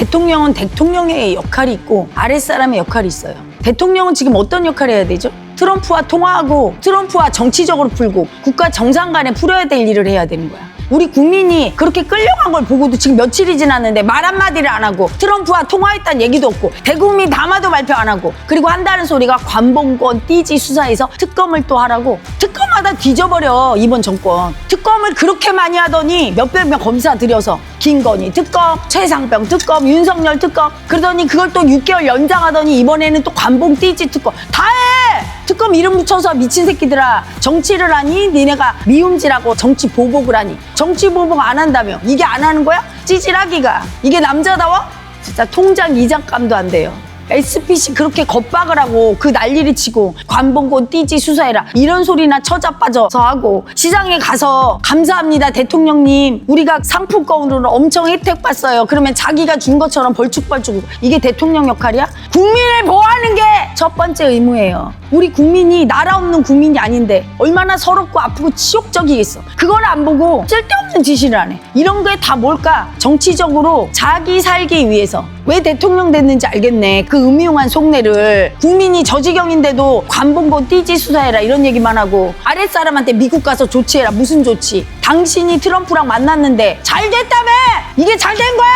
대통령은 대통령의 역할이 있고 아랫사람의 역할이 있어요. 대통령은 지금 어떤 역할을 해야 되죠? 트럼프와 통화하고 트럼프와 정치적으로 풀고 국가 정상 간에 풀어야 될 일을 해야 되는 거야. 우리 국민이 그렇게 끌려간 걸 보고도 지금 며칠이 지났는데 말 한마디를 안 하고 트럼프와 통화했다는 얘기도 없고 대국민 담화도 발표 안 하고 그리고 한다는 소리가 관봉권 띠지 수사에서 특검을 또 하라고 특검하다 뒤져버려 이번 정권 특 검을 그렇게 많이 하더니 몇백 명 검사 들여서 김건희 특검 최상병 특검 윤석열 특검. 그러더니 그걸 또 6개월 연장하더니 이번에는 또 관봉 띠지 특검. 다 해! 특검 이름 붙여서 미친 새끼들아. 정치를 하니 니네가 미움질하고 정치 보복을 하니. 정치 보복 안 한다며. 이게 안 하는 거야? 찌질하기가. 이게 남자다워? 진짜 통장 이장감도 안 돼요 SPC 그렇게 겁박을 하고 그 난리를 치고 관봉권 띠지 수사해라. 이런 소리나 처자 빠져서 하고 시장에 가서 감사합니다 대통령님. 우리가 상품권으로 엄청 혜택 봤어요. 그러면 자기가 준 것처럼 벌쭉벌쭉 이게 대통령 역할이야? 국민을 보호하는 게 첫 번째 의무예요. 우리 국민이 나라 없는 국민이 아닌데 얼마나 서럽고 아프고 치욕적이겠어. 그걸 안 보고 쓸데없는 지시를 하네 이런 게 다 뭘까? 정치적으로 자기 살기 위해서. 왜 대통령 됐는지 알겠네. 그 음흉한 속내를. 국민이 저 지경인데도 관봉고 띠지 수사해라 이런 얘기만 하고 아랫사람한테 미국 가서 조치해라. 무슨 조치? 당신이 트럼프랑 만났는데 잘 됐다며! 이게 잘 된 거야?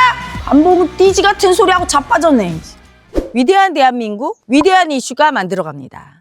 안 보고 띠지 같은 소리하고 자빠졌네 위대한 대한민국 위대한 이슈가 만들어갑니다